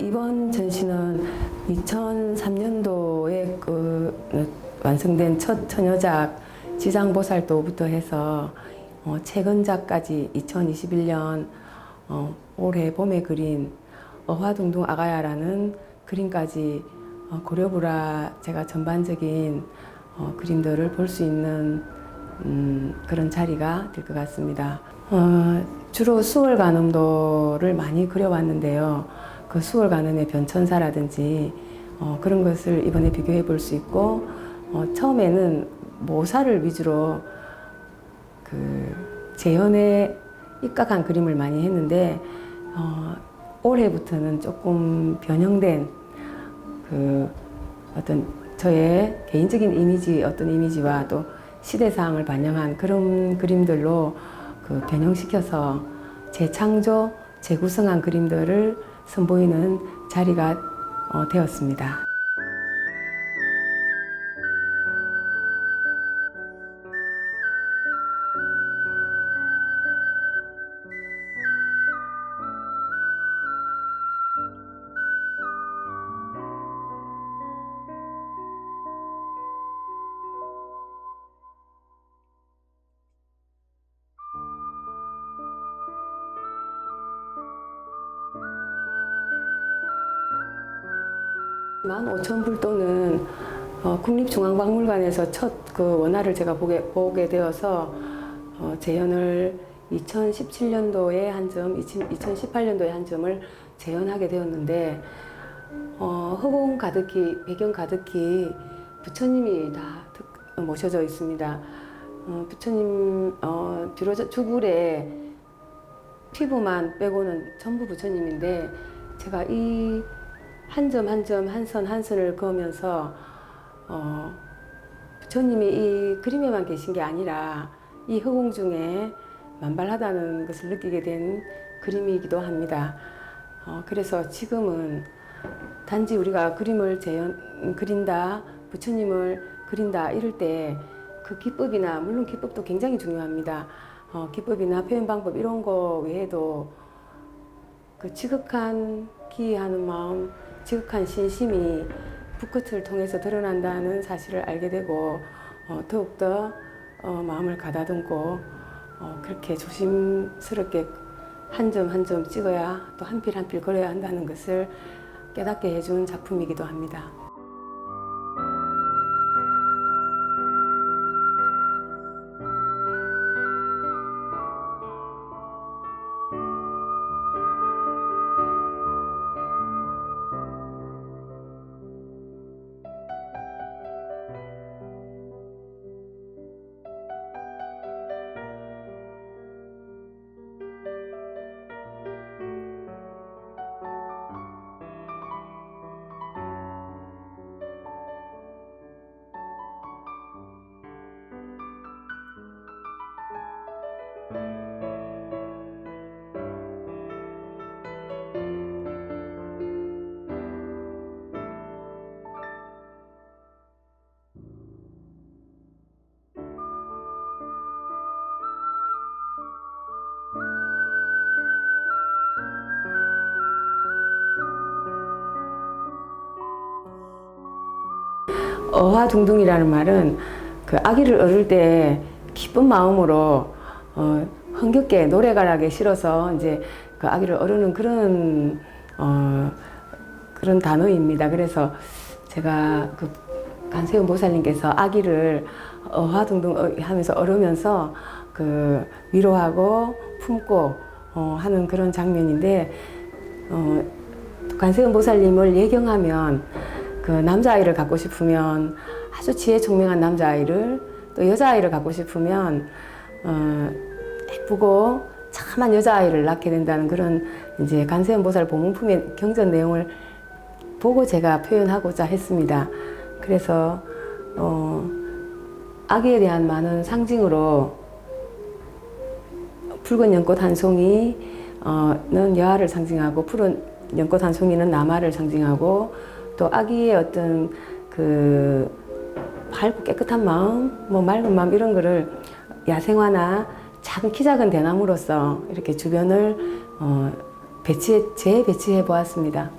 이번 전시는 2003년도에 그 완성된 첫 처녀작 지장보살도부터 해서 어, 최근작까지 2021년 어, 올해 봄에 그린 어화둥둥 아가야라는 그림까지 어, 고려부라 제가 전반적인 어, 그림들을 볼 수 있는 음, 그런 자리가 될 것 같습니다. 어, 주로 수월 간음도를 많이 그려왔는데요. 그 수월 간음의 변천사라든지 어, 그런 것을 이번에 비교해 볼 수 있고 어, 처음에는 모사를 위주로 그 재현에 입각한 그림을 많이 했는데 어, 올해부터는 조금 변형된 그 어떤 저의 개인적인 이미지 어떤 이미지와 또 시대상을 반영한 그런 그림들로 그 변형시켜서 재창조, 재구성한 그림들을 선보이는 자리가 어, 되었습니다. 만 오천 불도는 어, 국립중앙박물관에서 첫 그 원화를 제가 보게, 보게 되어서 어, 재현을 2017년도에 한 점, 2018년도에 한 점을 재현하게 되었는데 어, 허공 가득히 배경 가득히 부처님이 다 특- 모셔져 있습니다. 어, 부처님 어, 뒤로 주굴에 피부만 빼고는 전부 부처님인데 제가 이 한 점 한 점 한 선 한 선을 그으면서 어, 부처님이 이 그림에만 계신 게 아니라 이 허공 중에 만발하다는 것을 느끼게 된 그림이기도 합니다. 어, 그래서 지금은 단지 우리가 그림을 재현, 그린다, 부처님을 그린다 이럴 때 그 기법이나 물론 기법도 굉장히 중요합니다. 어, 기법이나 표현 방법 이런 거 외에도 그 지극한 기하는 마음, 지극한 신심이 붓끝을 통해서 드러난다는 사실을 알게 되고 어, 더욱더 어, 마음을 가다듬고 어, 그렇게 조심스럽게 한 점 한 점 찍어야 또 한 필 한 필 걸어야 한다는 것을 깨닫게 해준 작품이기도 합니다. 어화둥둥이라는 말은 그 아기를 얻을 때 기쁜 마음으로 어, 흥겹게 노래가락에 실어서 이제 그 아기를 어르는 그런 어, 그런 단어입니다. 그래서 제가 그 간세음 보살님께서 아기를 어화둥둥 어- 하면서 어르면서 그 위로하고 품고 어, 하는 그런 장면인데 어, 관세음 보살님을 예경하면 그 남자아이를 갖고 싶으면 아주 지혜 총명한 남자아이를 또 여자아이를 갖고 싶으면 어, 예쁘고 참한 여자아이를 낳게 된다는 그런 이제 관세음 보살 보문품의 경전 내용을 보고 제가 표현하고자 했습니다. 그래서 어, 아기에 대한 많은 상징으로 붉은 연꽃 한 송이는 여아를 상징하고 푸른 연꽃 한 송이는 남아를 상징하고 또 아기의 어떤 그 밝고 깨끗한 마음, 뭐 맑은 마음 이런 거를 야생화나 작은 키 작은 대나무로서 이렇게 주변을 어, 배치해 재배치해 보았습니다.